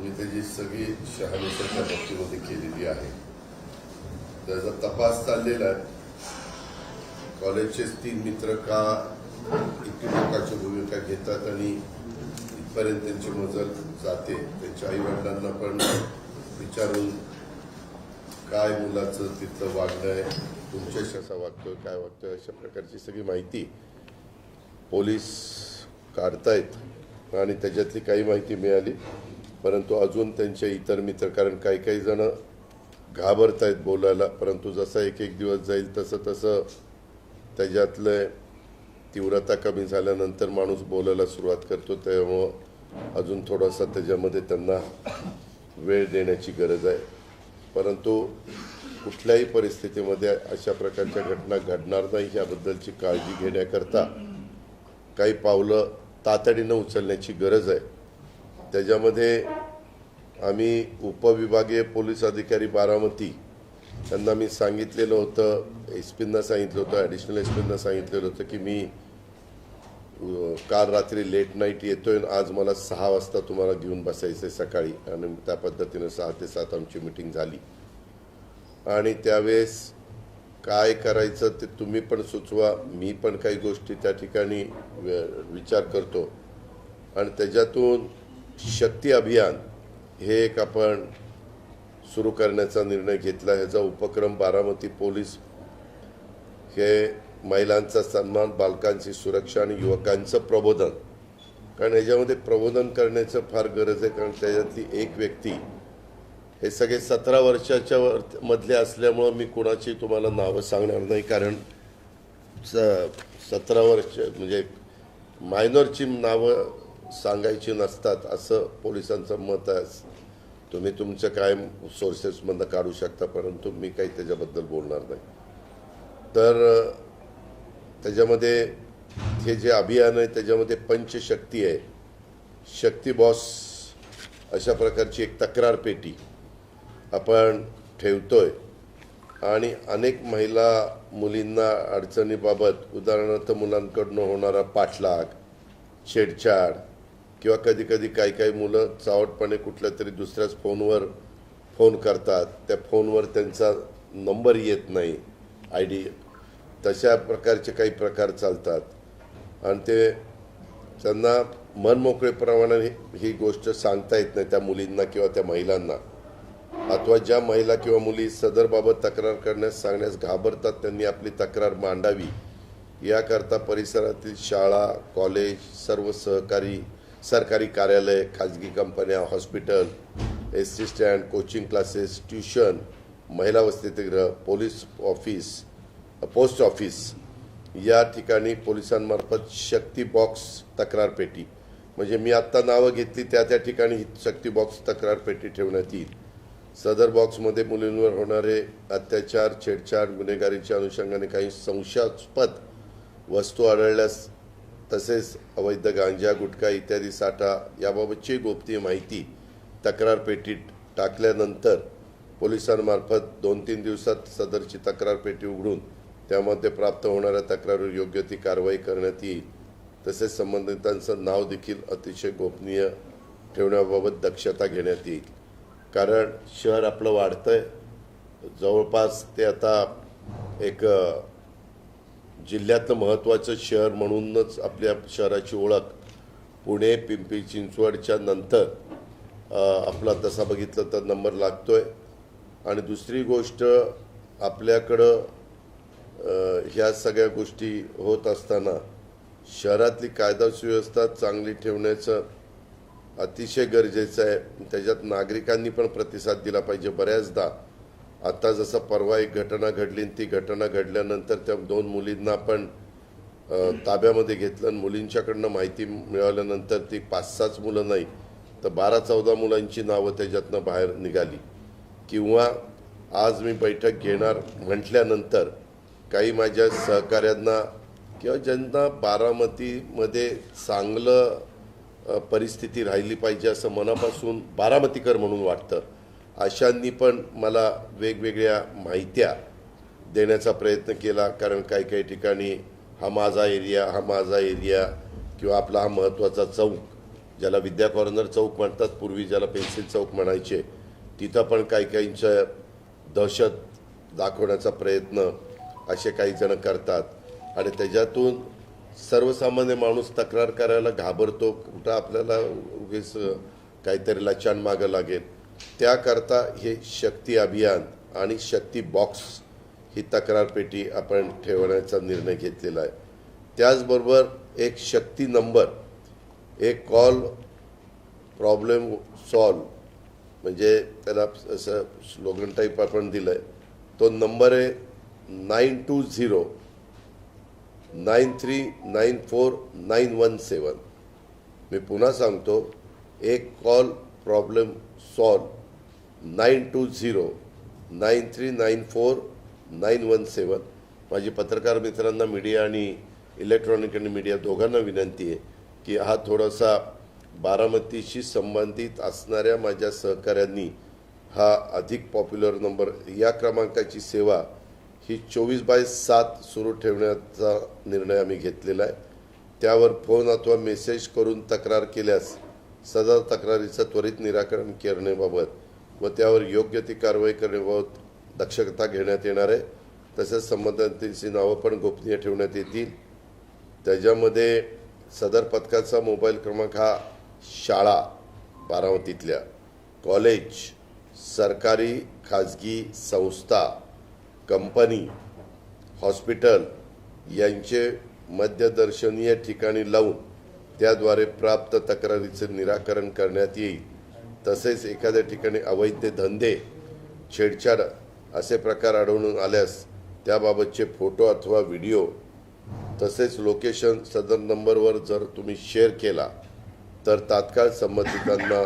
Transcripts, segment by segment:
मी त्याची सगळी शहानिशाच्या बाबतीमध्ये केलेली आहे. त्याचा तपास चाललेला आहे कॉलेजचेच तीन मित्र का इतकी लोकांची भूमिका घेतात आणि इथपर्यंत त्यांची मजल जाते त्यांच्या आईवडिलांना पण विचारून काय मुलाचं तिथलं वागणं आहे तुमच्याशी असा वागतोय काय वागतोय अशा प्रकारची सगळी माहिती पोलीस काढतायत आणि त्याच्यातली काही माहिती मिळाली. परंतु अजून त्यांचे इतर मित्र कारण काही काही जण घाबरत आहेत बोलायला परंतु जसा एक एक दिवस जाईल तसं तसं त्याच्यातलं तीव्रता कमी झाल्यानंतर माणूस बोलायला सुरुवात करतो. त्यामुळं अजून थोडासा त्याच्यामध्ये त्यांना वेळ देण्याची गरज आहे. परंतु कुठल्याही परिस्थितीमध्ये अशा प्रकारच्या घटना घडणार नाही याबद्दलची काळजी घेण्याकरता काही पावलं तातडीनं उचलण्याची गरज आहे. त्याच्यामध्ये आम्ही उपविभागीय पोलीस अधिकारी बारामती त्यांना मी सांगितलेलं होतं एस पींना सांगितलं होतं ॲडिशनल एस पींना सांगितलेलं होतं की मी काल रात्री लेट नाईट येतोय आणि आज मला सहा वाजता तुम्हाला घेऊन बसायचं आहे सकाळी. आणि त्या पद्धतीनं सहा ते सात आमची मिटिंग झाली. आणि त्यावेळेस काय करायचं ते तुम्ही पण सुचवा मी पण काही गोष्टी त्या ठिकाणी विचार करतो. आणि त्याच्यातून शक्ती अभियान हे एक आपण सुरू करण्याचा निर्णय घेतला. ह्याचा उपक्रम बारामती पोलीस हे महिलांचा सन्मान बालकांची सुरक्षा आणि युवकांचं प्रबोधन. कारण ह्याच्यामध्ये प्रबोधन करण्याचं फार गरज आहे. कारण त्याच्यातली एक व्यक्ती हे सगळे सतरा वर्षाच्या वर मधले असल्यामुळं मी कुणाची तुम्हाला नावं सांगणार नाही. कारण स सतरा वर्ष म्हणजे मायनॉरची नावं सांगायची नसतात असं पोलिसांचं मत आहे. तुम्ही तुमचं कायम सोर्सेसमधनं काढू शकता परंतु मी काही त्याच्याबद्दल बोलणार नाही. तर त्याच्यामध्ये हे जे अभियान आहे त्याच्यामध्ये पंचशक्ती आहे. शक्ती बॉस अशा प्रकारची एक तक्रार पेटी आपण ठेवतोय. आणि अनेक महिला मुलींना अडचणीबाबत उदाहरणार्थ मुलांकडनं होणारा पाठलाग छेडछाड किंवा कधी कधी काही काही मुलं चावटपणे कुठल्या तरी दुसऱ्याच फोनवर फोन करतात. त्या फोनवर त्यांचा नंबर येत नाही. आय डी तशा प्रकारचे काही प्रकार चालतात. आणि ते त्यांना मनमोकळेप्रमाणे ही गोष्ट सांगता येत नाही त्या मुलींना किंवा त्या महिलांना. अथवा ज्या महिला किंवा मुली सदरबाबत तक्रार करण्यास सांगण्यास घाबरतात त्यांनी आपली तक्रार मांडावी. याकरता परिसरातील शाळा कॉलेज सर्व सहकारी सरकारी कार्यालय खाजगी कंपन्या hospital S T stand coaching classes tuition महिला वसतिगृह पोलीस ऑफिस पोस्ट ऑफिस या ठिकाणी पोलिसांमार्फत शक्ती बॉक्स तक्रार पेटी. म्हणजे मी आत्ता नावं घेतली त्या त्या ठिकाणी ही शक्ती बॉक्स तक्रार पेटी ठेवण्यात येईल. सदर बॉक्समध्ये मुलींवर होणारे अत्याचार छेडछाड गुन्हेगारीच्या अनुषंगाने काही संशयास्पद वस्तू आढळल्यास तसेच अवैध गांजा गुटखा इत्यादी साठा याबाबतची गोपनीय माहिती तक्रार पेटीत टाकल्यानंतर पोलिसांमार्फत दोन तीन दिवसात सदरची तक्रार पेटी उघडून त्यामध्ये प्राप्त होणाऱ्या तक्रारीवर योग्य ती कारवाई करण्यात येईल. तसेच संबंधितांचं नाव देखील अतिशय गोपनीय ठेवण्याबाबत दक्षता घेण्यात येईल. कारण शहर आपलं वाढतंय. जवळपास ते आता एक जिल्ह्यातलं महत्त्वाचं शहर म्हणूनच आपल्या शहराची ओळख पुणे पिंपरी चिंचवडच्या नंतर आपला तसा बघितलं तर नंबर लागतो आहे आणि दुसरी गोष्ट आपल्याकडं ह्या सगळ्या गोष्टी होत असताना शहरातली कायदा सुव्यवस्था चांगली ठेवण्याचं अतिशय गरजेचं आहे. त्याच्यात नागरिकांनी पण प्रतिसाद दिला पाहिजे बऱ्याचदा. आता जसं परवा एक घटना घडली आणि ती घटना घडल्यानंतर त्या दोन मुलींना पण ताब्यामध्ये घेतलं आणि मुलींच्याकडनं माहिती मिळाल्यानंतर ती पाच सहाच मुलं नाही तर बारा चौदा मुलांची नावं त्याच्यातनं बाहेर निघाली. किंवा आज मी बैठक घेणार म्हटल्यानंतर काही माझ्या सहकाऱ्यांना किंवा ज्यांना बारामतीमध्ये चांगलं परिस्थिती राहिली पाहिजे असं मनापासून बारामतीकर म्हणून वाटतं. अशांनी पण मला वेगवेगळ्या माहित्या देण्याचा प्रयत्न केला कारण काही काही ठिकाणी हा माझा एरिया हा माझा एरिया किंवा आपला हा महत्त्वाचा चौक ज्याला विद्या कॉर्नर चौक म्हणतात पूर्वी ज्याला पेन्सिल चौक म्हणायचे तिथं पण काही काहींच्या दहशत दाखवण्याचा प्रयत्न असे काही जण करतात. आणि त्याच्यातून सर्वसामान्य माणूस तक्रार करायला घाबरतो. कुठं आपल्याला उगीच काहीतरी लचान मागं लागेल. त्याकरता हे शक्ती अभियान आणि शक्ती बॉक्स ही तक्रार पेटी आपण ठेवण्याचा निर्णय घेतलेला आहे. त्याचबरोबर एक शक्ती नंबर एक कॉल प्रॉब्लेम सॉल्व म्हणजे त्याला असं स्लोगन टाईप आपण दिलं आहे तो नंबर आहे nine two zero nine three nine four nine one seven मी पुन्हा सांगतो एक call problem solve nine two zero nine three nine four nine one seven. माझी पत्रकार मित्रांना मीडिया आणि इलेक्ट्रॉनिक आणि मीडिया दोघांना विनंती आहे की हा थोडासा बारामतीशी संबंधित असणाऱ्या माझ्या सहकाऱ्यांनी हा अधिक पॉप्युलर नंबर या क्रमांकाची सेवा ही चोवीस बाय सात सुरू ठेवण्याचा निर्णय आम्ही घेतलेला आहे. त्यावर फोन अथवा मेसेज करून तक्रार केल्यास सदर तक्रारीचं त्वरित निराकरण करण्याबाबत व त्यावर योग्य ती कारवाई करण्याबाबत दक्षता घेण्यात येणार आहे. तसेच संबंधितांची नावं पण गोपनीय ठेवण्यात येतील. त्याच्यामध्ये सदर पथकाचा मोबाईल क्रमांक हा शाळा बारामतीतल्या. कॉलेज सरकारी खाजगी संस्था कंपनी हॉस्पिटल यांचे मध्यदर्शनीय ठिकाणी लावून त्याद्वारे प्राप्त तक्रारीचे निराकरण करण्यात येईल. तसेच एखाद्या ठिकाणी अवैध धंदे छेडछाड असे प्रकार आढळून आल्यास त्याबाबतचे फोटो अथवा व्हिडिओ तसेच लोकेशन सदर नंबरवर जर तुम्ही शेअर केला तर तात्काळ संबंधितांना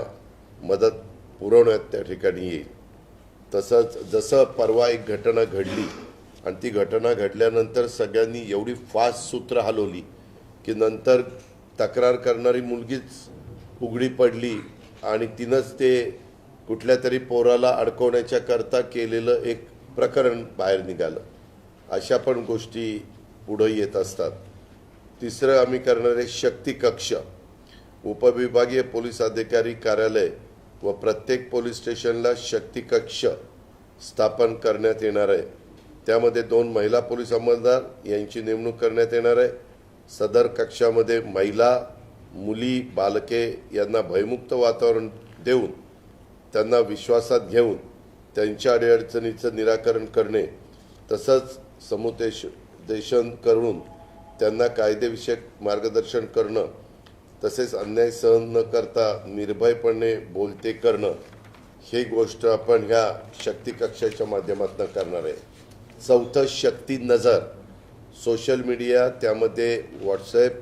मदत पुरवण्यात त्या ठिकाणी येईल. तसंच जसं परवा एक घटना घडली आणि ती घटना घडल्यानंतर सगळ्यांनी एवढी फास्ट सूत्र हलवली की नंतर तक्रार करणारी मुलगीच उघडी पडली आणि तिनंच ते कुठल्या तरी पोराला अडकवण्याच्या करता केलेलं एक प्रकरण बाहेर निघालं. अशा पण गोष्टी पुढं येत असतात. तिसरं आम्ही करणारे शक्ती कक्ष. उपविभागीय पोलीस अधिकारी कार्यालय व प्रत्येक पोलीस स्टेशनला शक्ती कक्ष स्थापन करण्यात येणार आहे. त्यामध्ये दोन महिला पोलीस अंमलदार यांची नेमणूक करण्यात येणार आहे. सदर कक्षामध्ये महिला मुली बालके यांना भयमुक्त वातावरण देऊन त्यांना विश्वासात घेऊन त्यांच्या अडीअडचणीचं निराकरण करणे तसंच समुदेश देशन करून त्यांना कायदेविषयक मार्गदर्शन करणं तसेच अन्याय सहन न करता निर्भयपणे बोलते करणं ही गोष्ट आपण ह्या शक्ती कक्षाच्या माध्यमातून करणार आहे. चौथं शक्ती नजर. सोशल मीडिया त्यामध्ये WhatsApp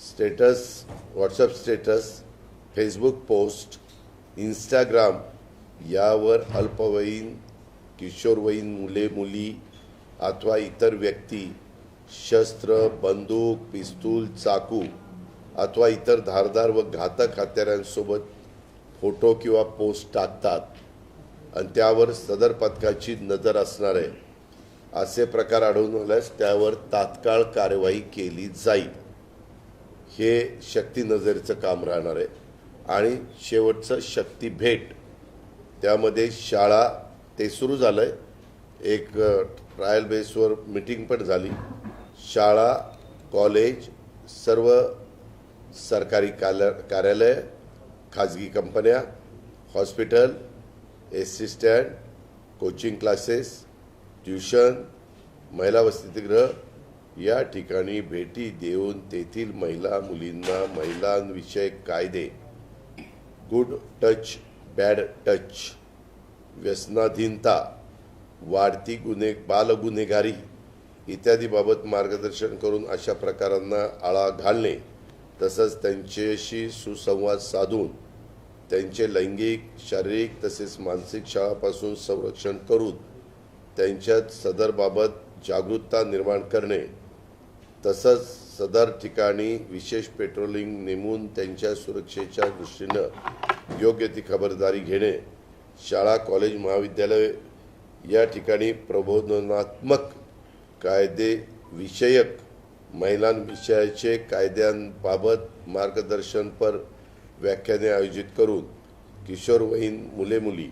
status WhatsApp status Facebook post Instagram यावर अल्पवयीन किशोरवयीन मुले मुली अथवा इतर व्यक्ती शस्त्र बंदूक पिस्तूल चाकू अथवा इतर धारदार व घातक हत्यारांसोबत फोटो किंवा पोस्ट टाकतात. आणि त्यावर सदर पथकाची नजर असणार आहे. असे प्रकार आढळून आल्यास त्यावर तात्काळ कारवाई केली जाईल. हे शक्ती नजरेचं काम राहणार आहे. आणि शेवटचं शक्ती भेट. त्यामध्ये शाळा ते सुरू झालं आहे एक ट्रायल बेसवर मिटिंग पण झाली. शाळा कॉलेज सर्व सरकारी कार्य कार्यालय खाजगी कंपन्या hospital S C stand coaching classes tuition महिला वसतिगृह या ठिकाणी भेटी देऊन तेथील महिला मुलींना महिलांविषयक कायदे गुड टच बॅड टच व्यसनाधीनता वाढती गुन्हे बालगुन्हेगारी इत्यादीबाबत मार्गदर्शन करून अशा प्रकारांना आळा घालणे तसंच त्यांच्याशी सुसंवाद साधून त्यांचे लैंगिक शारीरिक तसेच मानसिक शाळापासून संरक्षण करून त्यांच्यात सदरबाबत जागरूकता निर्माण करणे. तसंच सदर ठिकाणी विशेष पेट्रोलिंग नेमून त्यांच्या सुरक्षेच्या दृष्टीनं योग्य ती खबरदारी घेणे. शाळा कॉलेज महाविद्यालय या ठिकाणी प्रबोधनात्मक कायदे विषयक महिलांविषयाचे कायद्यांबाबत मार्गदर्शनपर व्याख्याने आयोजित करून किशोरवयीन मुले मुली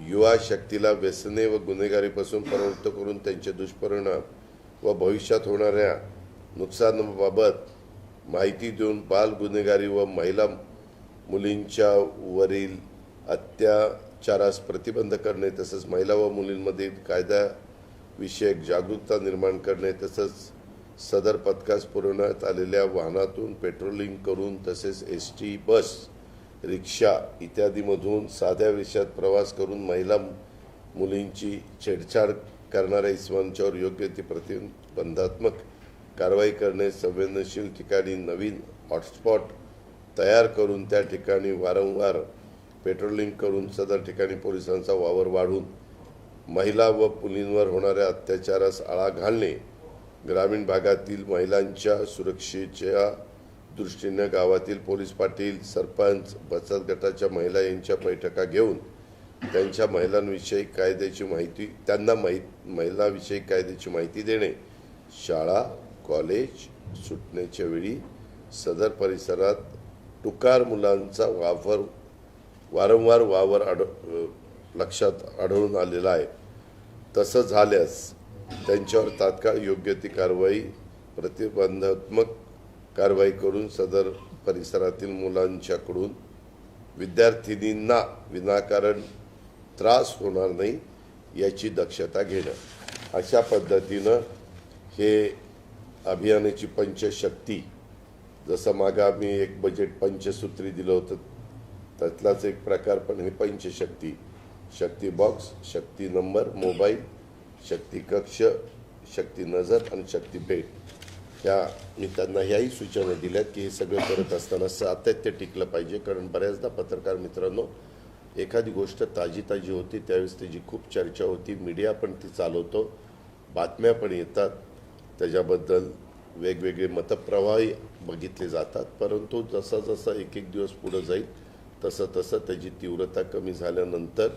युवा शक्तीला व्यसने व गुन्हेगारीपासून प्रवृत्त करून त्यांचे दुष्परिणाम व भविष्यात होणाऱ्या नुकसानाबाबत माहिती देऊन बाल गुन्हेगारी व महिला मुलींच्या वरील अत्याचारास प्रतिबंध करणे तसंच महिला व मुलींमधील कायद्याविषयक जागरूकता निर्माण करणे तसंच सदर पथकास पुरवण्यात आलेल्या वाहनातून पेट्रोलिंग करून तसेच एस टी बस रिक्षा इत्यादीमधून साध्या विषयात प्रवास करून महिला मुलींची छेडछाड करणाऱ्या इसमांच्यावर योग्य ती प्रतिबंधात्मक कारवाई करणे संवेदनशील ठिकाणी नवीन हॉटस्पॉट तयार करून त्या ठिकाणी वारंवार पेट्रोलिंग करून सदर ठिकाणी पोलिसांचा वावर वाढून महिला व मुलींवर होणाऱ्या अत्याचारास आळा घालणे ग्रामीण भागातील महिलांच्या सुरक्षेच्या दृष्टीने गावातील पोलीस पाटील सरपंच बचत गटाच्या महिला यांच्या बैठका घेऊन त्यांच्या महिलांविषयी कायद्याची माहिती त्यांना माहीत महिलाविषयी कायद्याची माहिती देणे शाळा कॉलेज सुटण्याच्या वेळी सदर परिसरात टुकार मुलांचा वापर वारंवार वावर आढ लक्षात आढळून आलेला आहे. तसं झाल्यास त्यांच्यावर तात्काळ योग्य ती कारवाई प्रतिबंधात्मक कारवाई करून सदर परिसरातील मुलांच्याकडून विद्यार्थिनींना विनाकारण त्रास होणार नाही याची दक्षता घेणं. अशा पद्धतीनं हे अभियानाची पंचशक्ती जसं मागं आम्ही एक बजेट पंचसूत्री दिलं होतं त्यातलाच एक प्रकार पण हे पंचशक्ती. Shakti box Shakti number mobile Shakti कक्ष शक्ती नजर आणि शक्ती भेट. त्या मी त्यांना ह्याही सूचना दिल्यात की हे सगळं करत असताना सातत्य टिकलं पाहिजे. कारण बऱ्याचदा पत्रकार मित्रांनो एखादी गोष्ट ताजी ताजी होती त्यावेळेस त्याची खूप चर्चा होती मीडिया पण ती चालवतो बातम्या पण येतात. त्याच्याबद्दल वेगवेगळे मतप्रवाही बघितले जातात. परंतु जसा जसा एक एक दिवस पुढं जाईल तसं तसं त्याची तीव्रता कमी झाल्यानंतर